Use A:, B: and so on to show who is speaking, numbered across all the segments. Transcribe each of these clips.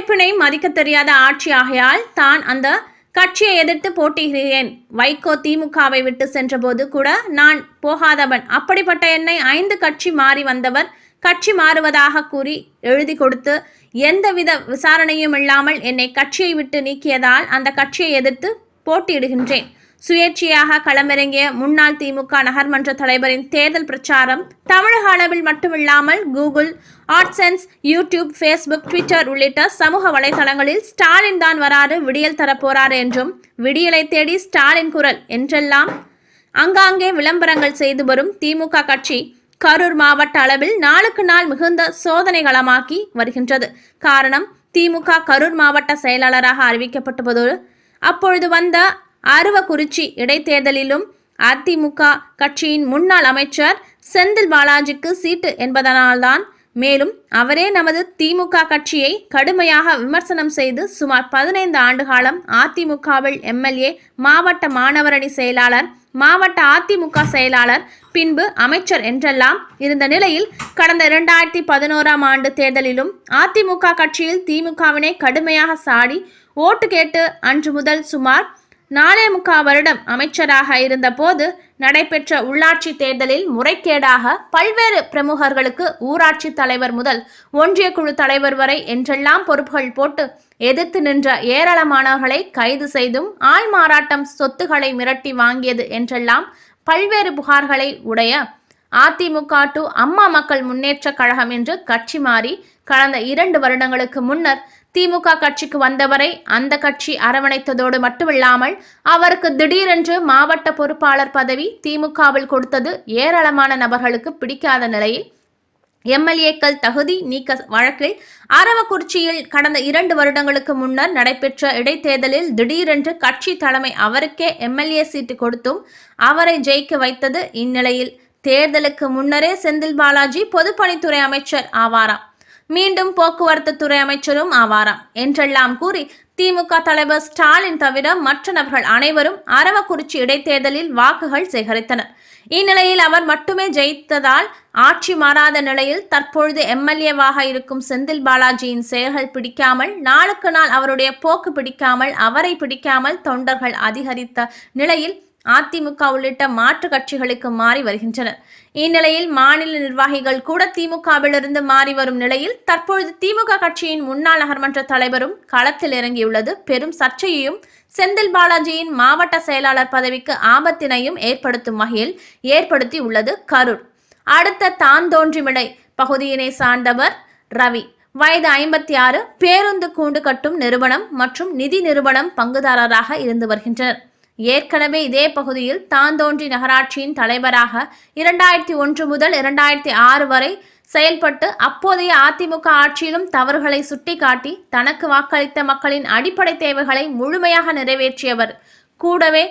A: உழைப்பினை மதிக்க தெரியாத ஆட்சி ஆகையால் தான் அந்த கட்சியை எதிர்த்து போட்டிகிறேன் வைகோ திமுகவை விட்டு சென்றபோது கூட நான் போகாதவன். அப்படிப்பட்ட என்னை ஐந்து கட்சி மாறி வந்தவர் கட்சி மாறுவதாக கூறி எழுதி கொடுத்து எந்தவித விசாரணையும் இல்லாமல் என்னை கட்சியை விட்டு நீக்கியதால் அந்த கட்சியை எதிர்த்து போட்டியிடுகின்றேன். சுயேட்சையாக களமிறங்கிய முன்னாள் திமுக நகர்மன்ற தலைவரின் தேர்தல் பிரச்சாரம் தமிழக அளவில் மட்டுமில்லாமல் Google AdSense YouTube Facebook Twitter உள்ளிட்ட சமூக வலைதளங்களில் ஸ்டாலின் தான் வராறு விடியல் தரப்போறார் என்றும் விடியலை தேடி ஸ்டாலின் குரல் என்றெல்லாம் அங்காங்கே விளம்பரங்கள் செய்து வரும் திமுக கட்சி கரூர் மாவட்ட அளவில் நாளுக்கு நாள் மிகுந்த சோதனைகளமாக்கி வருகின்றது. காரணம் திமுக கரூர் மாவட்ட செயலாளராக அறிவிக்கப்பட்டபோது அப்பொழுது வந்த அருவக்குறிச்சி இடைத்தேர்தலிலும் அதிமுக கட்சியின் முன்னாள் அமைச்சர் செந்தில் பாலாஜிக்கு சீட்டு என்பதனால்தான் மேலும் அவரே நமது திமுக கட்சியை கடுமையாக விமர்சனம் செய்து சுமார் பதினைந்து ஆண்டு காலம் அதிமுகவில் எம்எல்ஏ மாவட்ட மாணவரணி செயலாளர் மாவட்ட அதிமுக செயலாளர் பின்பு அமைச்சர் என்றெல்லாம் இருந்த நிலையில் கடந்த இரண்டாயிரத்தி பதினோராம் ஆண்டு தேர்தலிலும் அதிமுக கட்சியில் திமுகவினை கடுமையாக சாடி ஓட்டு கேட்டு அன்று முதல் சுமார் நாலே முக்கால் வருடம் அமைச்சராக இருந்தபோது நடைபெற்ற உள்ளாட்சி தேர்தலில் முறைகேடாக பல்வேறு பிரமுகர்களுக்கு ஊராட்சி தலைவர் முதல் ஒன்றிய குழு தலைவர் வரை என்றெல்லாம் பொறுப்புகள் போட்டு எதிர்த்து நின்ற ஏராளமானவர்களை கைது செய்தும் ஆள் மாறாட்டம் சொத்துக்களை மிரட்டி வாங்கியது என்றெல்லாம் பல்வேறு புகார்களை உடைய அதிமுக டு அம்மா மக்கள் முன்னேற்ற கழகம் என்று கட்சி மாறி கடந்த இரண்டு வருடங்களுக்கு முன்னர் திமுக கட்சிக்கு வந்தவரை அந்த கட்சி அரவணைத்ததோடு மட்டுமில்லாமல் அவருக்கு திடீரென்று மாவட்ட பொறுப்பாளர் பதவி திமுகவில் கொடுத்தது ஏராளமான நபர்களுக்கு பிடிக்காத நிலையில் எம்எல்ஏக்கள் தகுதி நீக்க வழக்கில் அரவக்குறிச்சியில் கடந்த இரண்டு வருடங்களுக்கு முன்னர் நடைபெற்ற இடைத்தேர்தலில் திடீரென்று கட்சி தலைமை அவருக்கே எம்எல்ஏ சீட்டு கொடுத்தும் அவரை ஜெயிக்க வைத்தது இந்நிலையில். தேர்தலுக்கு முன்னரே செந்தில் பாலாஜி பொதுப்பணித்துறை அமைச்சர் ஆவாராம். மீண்டும் போக்குவரத்து துறை அமைச்சரும் ஆவாராம். என்றெல்லாம் கூறி திமுக தலைவர் ஸ்டாலின் தவிர மற்ற நபர்கள் அனைவரும் அரவக்குறிச்சி இடைத்தேர்தலில் வாக்குகள் சேகரித்தனர். இந்நிலையில் அவர் மட்டுமே ஜெயித்ததால் ஆட்சி மாறாத நிலையில் தற்பொழுது எம்எல்ஏவாக இருக்கும் செந்தில் பாலாஜியின் செயல்கள் பிடிக்காமல் நாளுக்கு நாள் அவருடைய போக்கு பிடிக்காமல் அவரை பிடிக்காமல் தொண்டர்கள் அதிகரித்த நிலையில் அதிமுக உள்ளிட்ட மாற்று கட்சிகளுக்கு மாறி வருகின்றனர் இந்நிலையில் மாநில நிர்வாகிகள் கூட திமுகவிலிருந்து மாறி வரும் நிலையில் தற்பொழுது திமுக கட்சியின் முன்னாள் நகர்மன்ற தலைவரும் களத்தில் இறங்கியுள்ளது. பெரும் சர்ச்சையையும் செந்தில் பாலாஜியின் மாவட்ட செயலாளர் பதவிக்கு ஆபத்தினையும் ஏற்படுத்தும் வகையில் ஏற்படுத்தி உள்ளது கரூர். அடுத்த தாந்தோன்றிமிடை பகுதியினை சார்ந்தவர் ரவி. வயது ஐம்பத்தி ஆறு பேருந்து கூண்டு கட்டும் நிறுவனம் மற்றும் நிதி நிறுவனம் பங்குதாரராக இருந்து வருகின்றனர். ஏற்கனவே இதே பகுதியில் தாந்தோன்றி நகராட்சியின் தலைவராக இரண்டாயிரத்தி ஒன்று முதல் இரண்டாயிரத்தி ஆறு வரை செயல்பட்டு அப்போதைய அதிமுக ஆட்சியிலும் தவறுகளை சுட்டிக்காட்டி தனக்கு வாக்களித்த மக்களின் அடிப்படை தேவைகளை முழுமையாக நிறைவேற்றியவர். கூடவே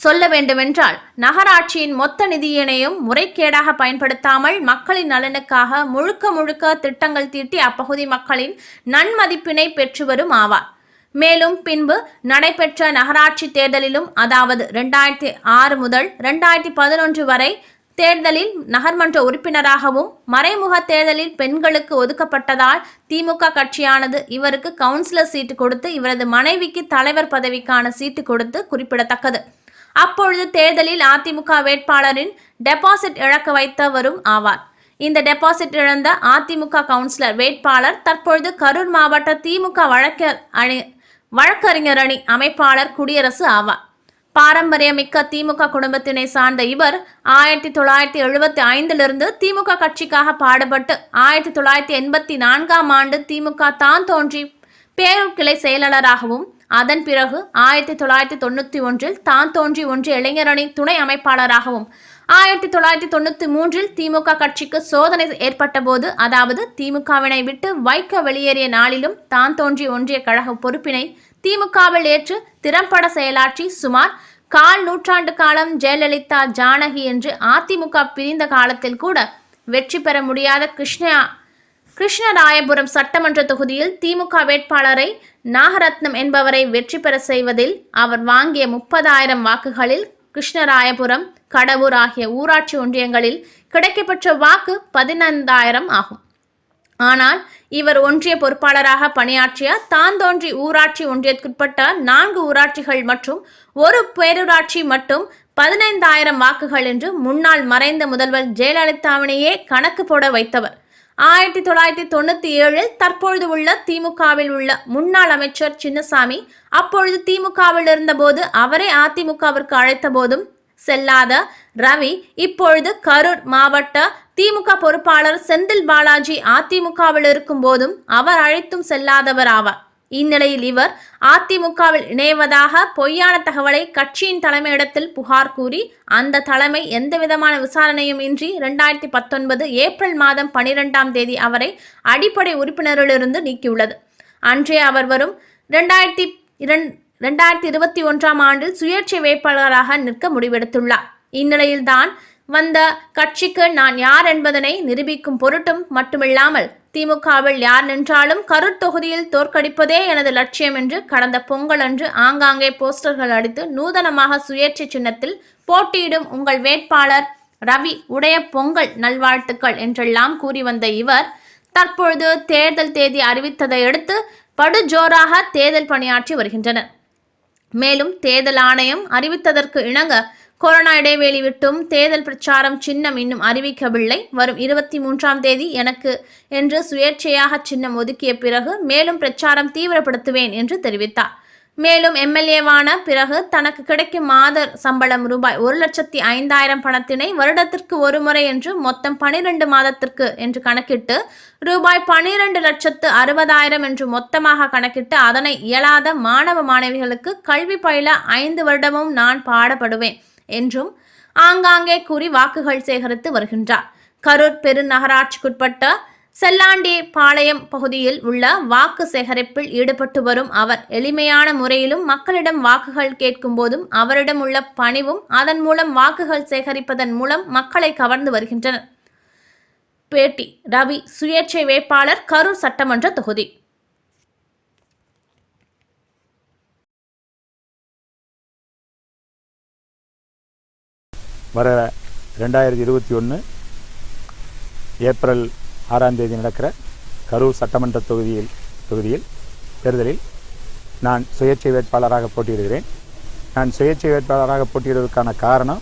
A: சொல்ல வேண்டுமென்றால் நகராட்சியின் மொத்த நிதியினையும் முறைகேடாக பயன்படுத்தாமல் மக்களின் நலனுக்காக முழுக்க முழுக்க திட்டங்கள் தீட்டி அப்பகுதி மக்களின் நன்மதிப்பினை பெற்று வரும் ஆவார். மேலும் பின்பு நடைபெற்ற நகராட்சி தேர்தலிலும் அதாவது ரெண்டாயிரத்தி ஆறு முதல் ரெண்டாயிரத்தி பதினொன்று வரை தேர்தலில் நகர்மன்ற உறுப்பினராகவும் மறைமுக தேர்தலில் பெண்களுக்கு ஒதுக்கப்பட்டதால் திமுக கட்சியானது இவருக்கு கவுன்சிலர் சீட்டு கொடுத்து இவரது மனைவிக்கு தலைவர் பதவிக்கான சீட்டு கொடுத்து குறிப்பிடத்தக்கது. அப்பொழுது தேர்தலில் அதிமுக வேட்பாளரின் டெபாசிட் இழக்க வைத்தவரும் ஆவார். இந்த டெபாசிட் இழந்த அதிமுக கவுன்சிலர் வேட்பாளர் தற்பொழுது கரூர் மாவட்ட திமுக வழக்க அணி வழக்கறிஞர் அணி அமைப்பாளர் குடியரசு ஆவார். பாரம்பரியமிக்க திமுக குடும்பத்தினை சார்ந்த இவர் ஆயிரத்தி தொள்ளாயிரத்தி எழுபத்தி ஐந்திலிருந்து திமுக கட்சிக்காக பாடுபட்டு ஆயிரத்தி தொள்ளாயிரத்தி எண்பத்தி நான்காம் ஆண்டு திமுக தான் தோன்றி பேரூர் கிளை செயலாளராகவும் அதன் பிறகு ஆயிரத்தி தொள்ளாயிரத்தி தொண்ணூற்றி ஒன்றில் தான் தோன்றி ஒன்றிய இளைஞரணி துணை அமைப்பாளராகவும் ஆயிரத்தி தொள்ளாயிரத்தி தொண்ணூற்றி மூன்றில் திமுக கட்சிக்கு சோதனை ஏற்பட்ட போது அதாவது திமுகவினை விட்டு வைக்க வெளியேறிய நாளிலும் தான் தோன்றி ஒன்றிய கழக பொறுப்பினை திமுகவில் ஏற்று திறம்பட செயலாற்றி சுமார் கால் நூற்றாண்டு காலம் ஜெயலலிதா ஜானகி என்று அதிமுக பிரிந்த காலத்தில் கூட வெற்றி பெற முடியாத கிருஷ்ணா கிருஷ்ணராயபுரம் சட்டமன்ற தொகுதியில் திமுக வேட்பாளரை நாகரத்னம் என்பவரை வெற்றி பெற செய்வதில் அவர் வாங்கிய முப்பதாயிரம் வாக்குகளில் கிருஷ்ணராயபுரம் கடவூர் ஆகிய ஊராட்சி ஒன்றியங்களில் கிடைக்கப்பெற்ற வாக்கு பதினைந்தாயிரம் ஆகும். ஆனால் இவர் ஒன்றிய பொறுப்பாளராக பணியாற்றிய தாந்தோன்றி ஊராட்சி ஒன்றியத்திற்குட்பட்ட நான்கு ஊராட்சிகள் மற்றும் ஒரு பேரூராட்சி மட்டும் பதினைந்தாயிரம் வாக்குகள் என்று முன்னாள் மறைந்த முதல்வர் ஜெயலலிதாவினையே கணக்கு போட வைத்தவர். ஆயிரத்தி தொள்ளாயிரத்தி தொண்ணூத்தி ஏழில் தற்பொழுது உள்ள திமுகவில் உள்ள முன்னாள் அமைச்சர் சின்னசாமி அப்பொழுது திமுகவில் இருந்தபோது அவரை அதிமுகவிற்கு அழைத்த போதும் செல்லாத ரவி இப்பொழுது கரூர் மாவட்ட திமுக பொறுப்பாளர் செந்தில் பாலாஜி அதிமுகவில் இருக்கும் போதும் அவர் அழைத்தும் செல்லாதவர் ஆவார். இந்நிலையில் இவர் அதிமுகவில் இணைவதாக பொய்யான தகவலை கட்சியின் தலைமையிடத்தில் புகார் கூறி அந்த தலைமை எந்தவிதமான விசாரணையும் இன்றி இரண்டாயிரத்தி பத்தொன்பது ஏப்ரல் மாதம் பனிரெண்டாம் தேதி அவரை அடிப்படை உறுப்பினரிலிருந்து நீக்கியுள்ளது. அன்றே அவர் வரும் இரண்டாயிரத்தி இரண் இரண்டாயிரத்தி இருபத்தி ஒன்றாம் ஆண்டில் சுயேட்சை வேட்பாளராக நிற்க முடிவெடுத்துள்ளார். இந்நிலையில்தான் வந்த கட்சிக்கு நான் யார் என்பதனை நிரூபிக்கும் பொருட்டும் மட்டுமில்லாமல் திமுகவில் யார் நின்றாலும் கரூர் தொகுதியில் தோற்கடிப்பதே எனது லட்சியம் என்று கடந்த பொங்கல் அன்று ஆங்காங்கே போஸ்டர்கள் அடித்து நூதனமாக சுயேட்சை சின்னத்தில் போட்டியிடும் உங்கள் வேட்பாளர் ரவி உடைய பொங்கல் நல்வாழ்த்துக்கள் என்றெல்லாம் கூறி வந்த இவர் தற்பொழுது தேர்தல் தேதி அறிவித்ததை அடுத்து படுஜோராக தேர்தல் பணியாற்றி வருகின்றனர். மேலும் தேர்தல் ஆணையம் அறிவித்ததற்கு இணங்க கொரோனா இடைவெளி விட்டும் தேர்தல் பிரச்சாரம் சின்னம் இன்னும் அறிவிக்கவில்லை. வரும் இருபத்தி மூன்றாம் தேதி எனக்கு என்று சுயேட்சையாக சின்னம் ஒதுக்கிய பிறகு மேலும் பிரச்சாரம் தீவிரப்படுத்துவேன் என்று தெரிவித்தார். மேலும் எம்எல்ஏவான பிறகு தனக்கு கிடைக்கும் மாத சம்பளம் ரூபாய் ஒரு லட்சத்தி ஐந்தாயிரம் பணத்தினை வருடத்திற்கு ஒரு முறை என்று மொத்தம் பனிரெண்டு மாதத்திற்கு என்று கணக்கிட்டு ரூபாய் பனிரெண்டு லட்சத்து அறுபதாயிரம் என்று மொத்தமாக கணக்கிட்டு அதனை இயலாத மாணவ மாணவிகளுக்கு கல்வி பயில ஐந்து வருடமும் நான் பாடப்படுவேன் என்றும் ஆங்காங்கே கூறி வாக்குகள் சேகரித்து வருகின்றார். கரூர் பெருநகராட்சிக்குட்பட்ட செல்லாண்டி பாளையம் பகுதியில் உள்ள வாக்கு சேகரிப்பில் ஈடுபட்டு வரும் அவர் எளிமையான முறையிலும் மக்களிடம் வாக்குகள் கேட்கும் போதும் அவரிடம் உள்ள பணிவும் அதன் மூலம் வாக்குகள் சேகரிப்பதன் மூலம் மக்களை கவர்ந்து வருகின்றனர். பேட்டி ரவி சுயேட்சை வேட்பாளர் கரூர் சட்டமன்ற தொகுதி.
B: வர ரெண்டாயிரத்தி இருபத்தி ஒன்று ஏப்ரல் ஆறாம் தேதி நடக்கிற கரூர் சட்டமன்ற தொகுதியில் தொகுதியில் தேர்தலில் நான் சுயேட்சை வேட்பாளராக போட்டியிடுகிறேன். நான் சுயேட்சை வேட்பாளராக போட்டியிடுவதற்கான காரணம்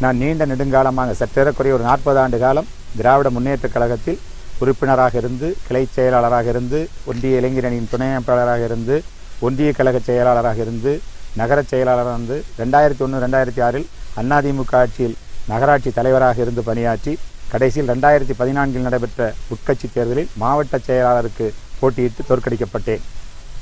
B: நான் நீண்ட நெடுங்காலமாக சற்றேறக்குறைய ஒரு நாற்பது ஆண்டு காலம் திராவிட முன்னேற்றக் கழகத்தில் உறுப்பினராக இருந்து கிளை செயலாளராக இருந்து ஒன்றிய இளைஞரணியின் துணை அமைப்பாளராக இருந்து ஒன்றிய கழக செயலாளராக இருந்து நகர செயலாளராக இருந்து ரெண்டாயிரத்தி ஒன்று ரெண்டாயிரத்தி ஆறில் அதிமுக ஆட்சியில் நகராட்சி தலைவராக இருந்து பணியாற்றி கடைசியில் ரெண்டாயிரத்தி பதினான்கில் நடைபெற்ற உட்கட்சி தேர்தலில் மாவட்ட செயலாளருக்கு போட்டியிட்டு தோற்கடிக்கப்பட்டேன்.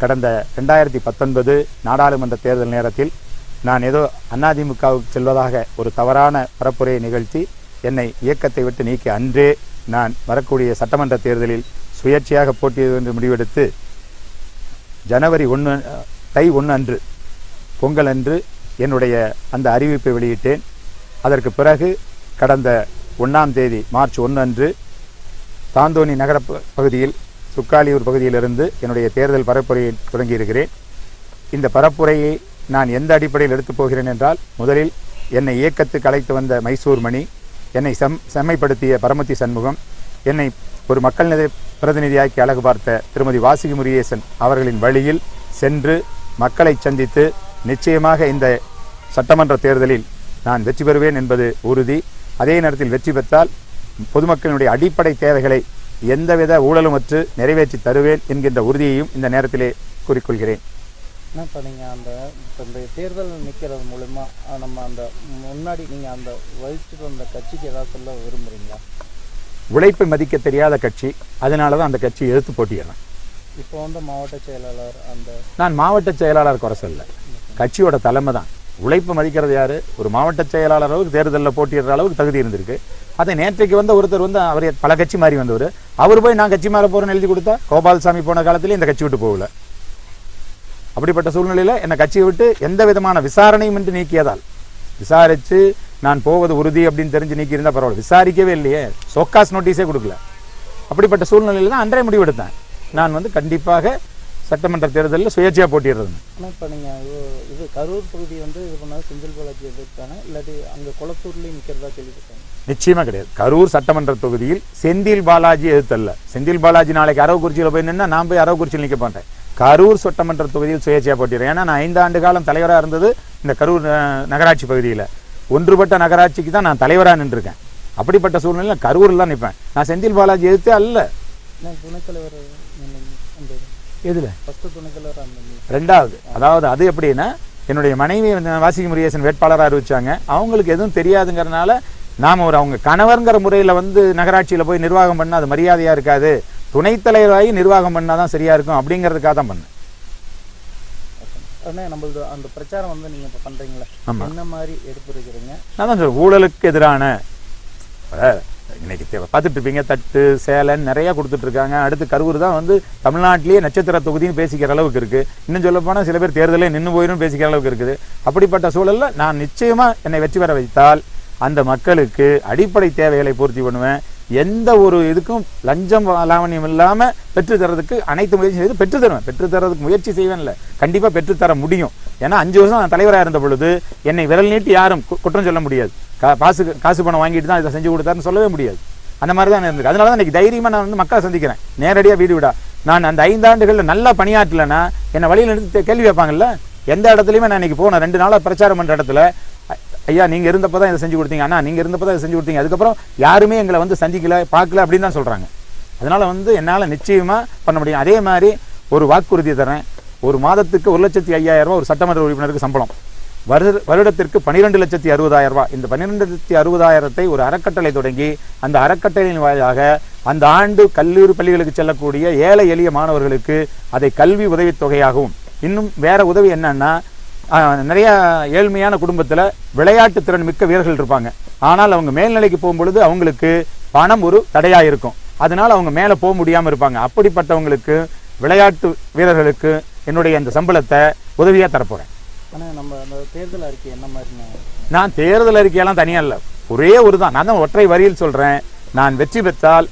B: கடந்த ரெண்டாயிரத்தி பத்தொன்பது நாடாளுமன்ற தேர்தல் நேரத்தில் நான் ஏதோ அதிமுகவுக்கு செல்வதாக ஒரு தவறான பரப்புரையை நிகழ்த்தி என்னை இயக்கத்தை விட்டு நீக்கி அன்றே நான் வரக்கூடிய சட்டமன்ற தேர்தலில் சுயேட்சையாக போட்டியது என்று முடிவெடுத்து ஜனவரி ஒன்று தை ஒன்று அன்று பொங்கல் அன்று என்னுடைய அந்த அறிவிப்பை வெளியிட்டேன். அதற்கு பிறகு கடந்த ஒன்றாம் தேதி மார்ச் ஒன்று அன்று தாந்தோணி நகர பகுதியில் சுக்காலியூர் பகுதியிலிருந்து என்னுடைய தேர்தல் பரப்புரையை தொடங்கியிருக்கிறேன். இந்த பரப்புரையை நான் எந்த அடிப்படையில் எடுத்துப் போகிறேன் என்றால் முதலில் என்னை இயக்கத்துக்கு அழைத்து வந்த மைசூர் மணி என்னை செம் செம்மைப்படுத்திய பரமத்தி சண்முகம் என்னை ஒரு மக்கள் நிதி பிரதிநிதியாக்கி அழகு பார்த்த திருமதி வாசுகி முருகேசன் அவர்களின் வழியில் சென்று மக்களை சந்தித்து நிச்சயமாக இந்த சட்டமன்ற தேர்தலில் நான் வெற்றி பெறுவேன் என்பது உறுதி. அதே நேரத்தில் வெற்றி பெற்றால் பொதுமக்களினுடைய அடிப்படை தேவைகளை எந்தவித ஊழலுமற்று நிறைவேற்றி தருவேன் என்கின்ற உறுதியையும் இந்த நேரத்திலே கூறிக்கொள்கிறேன்.
C: என்ன இப்போ நீங்கள் அந்த இப்போ இந்த தேர்தல் நிற்கிறது மூலமா அஹ், நம்ம அந்த முன்னாடி நீங்கள் அந்த வகிச்சுட்டு வந்த கட்சிக்கு ஏதாவது சொல்ல விரும்புகிறீங்களா
B: உழைப்பை மதிக்க தெரியாத கட்சி அதனால தான் அந்த கட்சியை எதிர்த்து போட்டியிடுறேன்
C: இப்போ வந்து மாவட்ட செயலாளர் அந்த
B: நான் மாவட்ட செயலாளர் குறை சொல்ல கட்சியோட தலைமை தான் உழைப்பு மதிக்கிறது யாரு? ஒரு மாவட்ட செயலாளர் அளவுக்கு தேர்தலில் போட்டியிடுற அளவுக்கு தகுதி இருந்திருக்கு. அதை நேற்றைக்கு வந்த ஒருத்தர் வந்து அவர் பல கட்சி மாறி வந்தவர். அவர் போய் நான் கட்சி மாற போகிறேன்னு எழுதி கொடுத்தா கோபால்சாமி போன காலத்திலே இந்த கட்சி விட்டு போகல. அப்படிப்பட்ட சூழ்நிலையில் என்னை கட்சியை விட்டு எந்த விதமான விசாரணையும் என்று நீக்கியதால் விசாரித்து நான் போவது உறுதி அப்படின்னு தெரிஞ்சு நீக்கியிருந்தால் பரவாயில்ல. விசாரிக்கவே இல்லையே. சோக்காஸ் நோட்டீஸே கொடுக்கல. அப்படிப்பட்ட சூழ்நிலையில் தான் அன்றே முடிவெடுத்தேன். நான் வந்து கண்டிப்பாக சட்டமன்ற தேர்தலில் சுயேட்சையாக போட்டிடுறது
C: ஆனால் இப்போ நீங்கள் இது கரூர் பகுதி வந்து இது பண்ணால் செந்தில் பாலாஜி எதிர்த்தானே? இல்லாட்டி அங்கே குளத்தூர்லேயும் நிற்கிறதா கேள்விப்பட்டாங்க
B: நிச்சயமா கிடையாது. கரூர் சட்டமன்ற தொகுதியில் செந்தில் பாலாஜி எதிர்த்தல்ல. செந்தில் பாலாஜி நாளைக்கு அரவக்குறிச்சியில் போய் நின்னா நான் போய் அரவக்குறிச்சியில் நிற்க மாட்டேன். கரூர் சட்டமன்ற தொகுதியில் சுயேட்சையா போட்டிடுறேன் ஏன்னா நான் ஐந்து ஆண்டு காலம் தலைவராக இருந்தது இந்த கரூர் நகராட்சி பகுதியில். ஒன்றுபட்ட நகராட்சிக்கு தான் நான் தலைவராக நின்றுருக்கேன். அப்படிப்பட்ட சூழ்நிலையில் கரூரில் தான் நிற்பேன் நான் செந்தில் பாலாஜி எதிர்த்தே அல்ல.
C: நான்
B: எதில். ரெண்டாவது. அதாவது அது எப்படின்னா என்னுடைய மனைவி வந்து வாசிக்கு முருகேசன் வேட்பாளராக அறிவிச்சாங்க. அவங்களுக்கு எதுவும் தெரியாதுங்கிறனால நாம் ஒரு அவங்க கணவர்ங்கிற முறையில் வந்து நகராட்சியில் போய் நிர்வாகம் பண்ணால் அது மரியாதையாக இருக்காது. துணைத் தலைவராகி நிர்வாகம் பண்ணால் தான் சரியாக இருக்கும் அப்படிங்கிறதுக்காக தான் பண்ணேன்.
C: நம்மளது அந்த பிரச்சாரம் வந்து நீங்க இப்போ பண்றீங்களா
B: ஆமா.
C: என்ன மாதிரி எடுத்துருக்கிறீங்க?
B: நான் தான் ஊழலுக்கு எதிரான இன்றைக்கி இன்னைக்கு பார்த்துட்ருப்பீங்க பார்த்துட்டு இருப்பீங்க தட்டு சேலன் நிறைய கொடுத்துட்டு இருக்காங்க. அடுத்து கரூர் தான் வந்து தமிழ்நாட்டிலேயே நட்சத்திர தொகுதின்னு பேசிக்கிற அளவுக்கு இருக்கு. இன்னும் சொல்ல போனால் சில பேர் தேர்தலே நின்று போயிடும் பேசிக்கிற அளவுக்கு இருக்குது. அப்படிப்பட்ட சூழலில் நான் நிச்சயமா என்னை வெற்றி பெற வைத்தால் அந்த மக்களுக்கு அடிப்படை தேவைகளை பூர்த்தி பண்ணுவேன். எந்த ஒரு இதுக்கும் லஞ்சம் லாவணியம் இல்லாமல் பெற்று தரதுக்கு அனைத்து முயற்சி செய்து பெற்று தருவேன். பெற்று தரதுக்கு முயற்சி செய்வேன் இல்லை பெற்று தர முடியும். ஏன்னா அஞ்சு வருஷம் நான் தலைவராக இருந்த பொழுது என்னை விரல் நீட்டி யாரும் குற்றம் சொல்ல முடியாது. கா காசு காசு பணம் வாங்கிட்டு தான் இதை செஞ்சு கொடுத்தாருன்னு சொல்லவே முடியாது. அந்த மாதிரி தான் இருந்திருக்கு. அதனால தான் இன்னைக்கு தைரியமாக நான் வந்து மக்களை சந்திக்கிறேன். நேரடியாக வீடு விடா. நான் அந்த ஐந்தாண்டுகளில் நல்லா பணியாற்றலைன்னா என்னை வழியில் நிறுத்தி கேள்வி வைப்பாங்கல்ல எந்த இடத்துலையுமே நான் இன்னைக்கு போனேன் ரெண்டு நாளாக பிரச்சாரம் பண்ணுற இடத்துல ஐயா நீங்கள் இருந்தப்போ தான் இதை செஞ்சு கொடுத்தீங்க. அண்ணா நீங்கள் இருந்தப்போ தான் இதை செஞ்சு கொடுத்தீங்க. அதுக்கப்புறம் யாருமே எங்களை வந்து சந்திக்கல பார்க்கல அப்படின்னு தான் சொல்கிறாங்க அதனால் வந்து என்னால் நிச்சயமாக பண்ண முடியும். அதே மாதிரி ஒரு வாக்குறுதி தரேன். ஒரு மாதத்துக்கு ஒரு லட்சத்தி ஐயாயிரம் ஒரு சட்டமன்ற உறுப்பினருக்கு சம்பளம். வருட வருடத்திற்கு பன்னிரெண்டு லட்சத்தி அறுபதாயிரம் ரூபாய். இந்த பன்னிரெண்டு லட்சத்தி அறுபதாயிரத்தை ஒரு அறக்கட்டளை தொடங்கி அந்த அறக்கட்டளையின் வாயிலாக அந்த ஆண்டு கல்லூரி பள்ளிகளுக்கு செல்லக்கூடிய ஏழை எளிய மாணவர்களுக்கு அதை கல்வி உதவித் தொகையாகவும் இன்னும் வேற உதவி என்னன்னா நிறைய ஏழ்மையான குடும்பத்தில் விளையாட்டு திறன் மிக்க வீரர்கள் இருப்பாங்க. ஆனால் அவங்க மேல்நிலைக்கு போகும்பொழுது அவங்களுக்கு பணம் ஒரு தடையா இருக்கும். அதனால அவங்க மேலே போக முடியாமல் இருப்பாங்க. அப்படிப்பட்டவங்களுக்கு விளையாட்டு வீரர்களுக்கு என்னுடைய அந்த சம்பளத்தை உதவியாக தரப்போறேன்.
C: ஆனா நம்ம அந்த தேர்தல் அறிக்கை என்ன மாதிரிண்ணா
B: நான் தேர்தல் அறிக்கையெல்லாம் தனியா இல்ல. ஒரே ஒரு தான். நான் தான் ஒற்றை வரியில் சொல்றேன். நான் வெற்றி பெற்றால்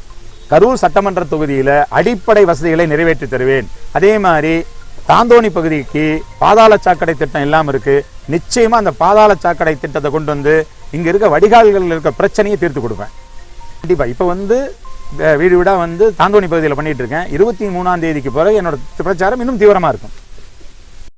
B: கரூர் சட்டமன்ற தொகுதியில அடிப்படை வசதிகளை நிறைவேற்றி தருவேன். அதே மாதிரி தாந்தோணி பகுதிக்கு பாதாள சாக்கடை திட்டம் இல்லாமல் இருக்கு. நிச்சயமா அந்த பாதாள சாக்கடை திட்டத்தை கொண்டு வந்து இங்க இருக்க வடிகால்களில் இருக்க பிரச்சனையை தீர்த்து கொடுப்பேன். கண்டிப்பா. இப்போ வந்து வீடு வீடாக வந்து தாந்தோணி பகுதியில் பண்ணிட்டு இருக்கேன். இருபத்தி மூணாம் தேதிக்கு பிறகு என்னோட பிரச்சாரம் இன்னும் தீவிரமா இருக்கும்.